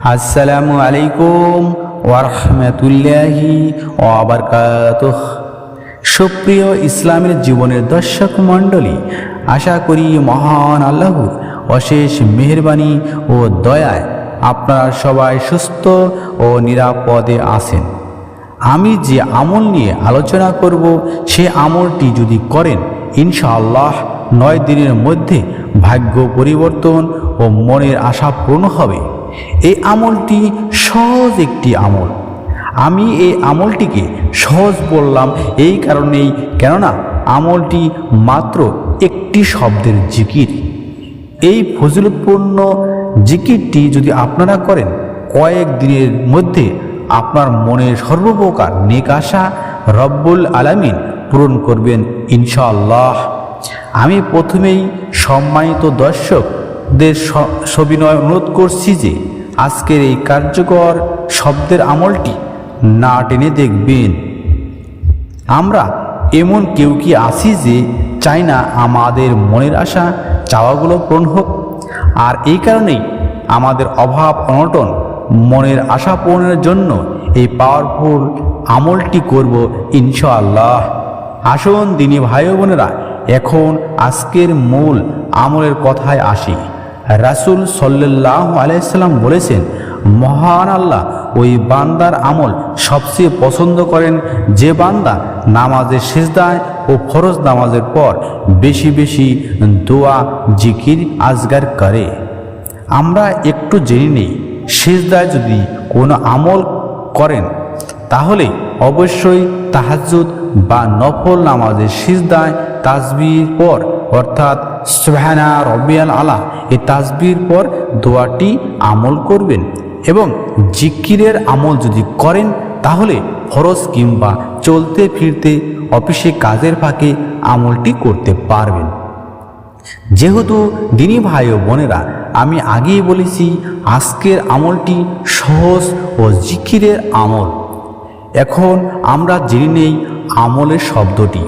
আসসালামু আলাইকুম ওয়ারহমতুল্লাহি ওয়াবারকাতুহ। সুপ্রিয় ইসলামের জীবনের দর্শক মণ্ডলী, আশা করি মহান আল্লাহর অশেষ মেহরবানি ও দয়ায় আপনারা সবাই সুস্থ ও নিরাপদে আছেন। আমি যে আমল নিয়ে আলোচনা করব, সে আমলটি যদি করেন, ইনশাআল্লাহ নয় দিনের মধ্যে ভাগ্য পরিবর্তন ও মনের আশা পূর্ণ হবে। এই আমলটি সহজ একটি আমল। আমি এই আমলটিকে সহজ বললাম এই কারণেই কেননা আমলটি মাত্র একটি শব্দের জিকির। এই ফজিলতপূর্ণ জিকিরটি যদি আপনারা করেন, কয়েক দিনের মধ্যে আপনার মনের সর্বপ্রকার নেক আশা রব্বুল আলামিন পূরণ করবেন ইনশাআল্লাহ। আমি প্রথমেই সম্মানিত দর্শকদের স- সবিনয় অনুরোধ করছি যে আজকের এই কার্যকর শব্দের আমলটি না টেনে দেখবেন। আমরা এমন কেউ কি আছি যে চাই না আমাদের মনের আশা, চাওয়াগুলো পূরণ হোক? আর এই কারণেই আমাদের অভাব, অনটন, মনের আশা পূরণের জন্য এই পাওয়ারফুল আমলটি করব ইনশাআল্লাহ। আসুন দিনী ভাই বোনেরা, এখন আজকের মূল আমলের কথায় আসি। রাসূল সাল্লাহ আলাইসাল্লাম বলেছেন, মহান আল্লাহ ওই বান্দার আমল সবচেয়ে পছন্দ করেন যে বান্দা নামাজের শেষদায় ও ফরজ নামাজের পর বেশি বেশি দোয়া, জিকির, আজগার করে। আমরা একটু জেনে নিই শেষদায় যদি কোনো আমল করেন, তাহলে অবশ্যই তাহাজ্জুদ বা নফল নামাজের সিজদায় তাসবির পর অর্থাৎ সুবহানা রবিয়াল আলা, এই তাসবির পর দোয়াটি আমল করবেন এবং জিকিরের আমল যদি করেন, তাহলে ফরজ কিংবা চলতে ফিরতে অফিসে কাজের ফাঁকে আমলটি করতে পারবেন। যেহেতু দিনী ভাই ও বোনেরা, আমি আগেই বলেছি, আজকের আমলটি সহজ ও জিকিরের আমল। এখন আমরা জেনে নেই আমলের শব্দটি।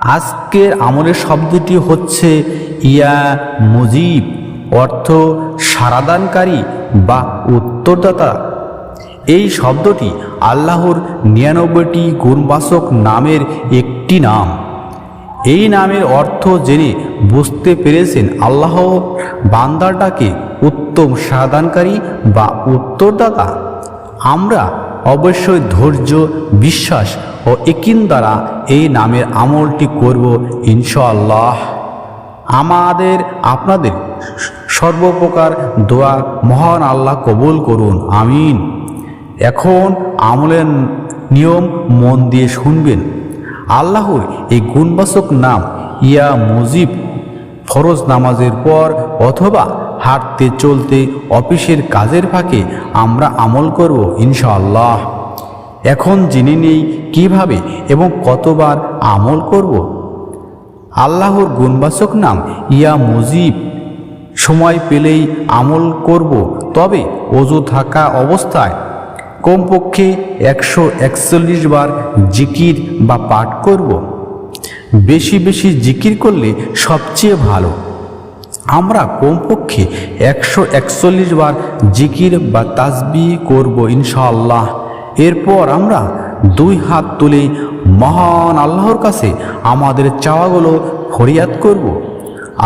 আজকের আমলের শব্দটি হচ্ছে ইয়া মুজিব, অর্থ সারাদানকারী বা উত্তরদাতা। এই শব্দটি আল্লাহর নিরানব্বইটি গুণবাচক নামের একটি নাম। এই নামের অর্থ জেনে বুঝতে পেরেছেন আল্লাহ বান্দাটাকে উত্তম সাদানকারী বা উত্তরদাতা। আমরা অবশ্যই ধৈর্য, বিশ্বাস ও একিন দ্বারা এই নামের আমলটি করব ইনশাআল্লাহ। আমাদের, আপনাদের সর্বপ্রকার দোয়া মহান আল্লাহ কবুল করুন, আমিন। এখন আমলের নিয়ম মন দিয়ে শুনবেন। আল্লাহর এই গুণবাচক নাম ইয়া মুজিব, ফরজ নামাজের পর অথবা হাঁটতে চলতে অফিসের কাজের ফাঁকে আমরা আমল করব ইনশাআল্লাহ। এখন জেনে নেই কীভাবে এবং কতবার আমল করব। আল্লাহর গুণবাচক নাম ইয়া মুজিব। সময় পেলেই আমল করব, তবে অজু থাকা অবস্থায়। কমপক্ষে একশো একচল্লিশ বার জিকির বা পাঠ করব। বেশি বেশি জিকির করলে সবচেয়ে ভালো। আমরা কমপক্ষে একশো একচল্লিশ বার জিকির বা তাসবি করব ইনশাআল্লাহ। এরপর আমরা দুই হাত তুলে মহান আল্লাহর কাছে আমাদের চাওয়াগুলো ফরিয়াদ করব।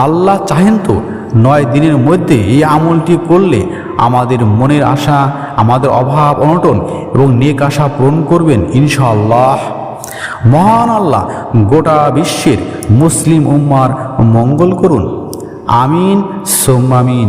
আল্লাহ চাহেন তো নয় দিনের মধ্যে এই আমলটি করলে আমাদের মনের আশা, আমাদের অভাব, অনটন এবং নেক আশা পূরণ করবেন ইনশাআল্লাহ। মহান আল্লাহ গোটা বিশ্বের মুসলিম উম্মার মঙ্গল করুন। আমিন সোমামিন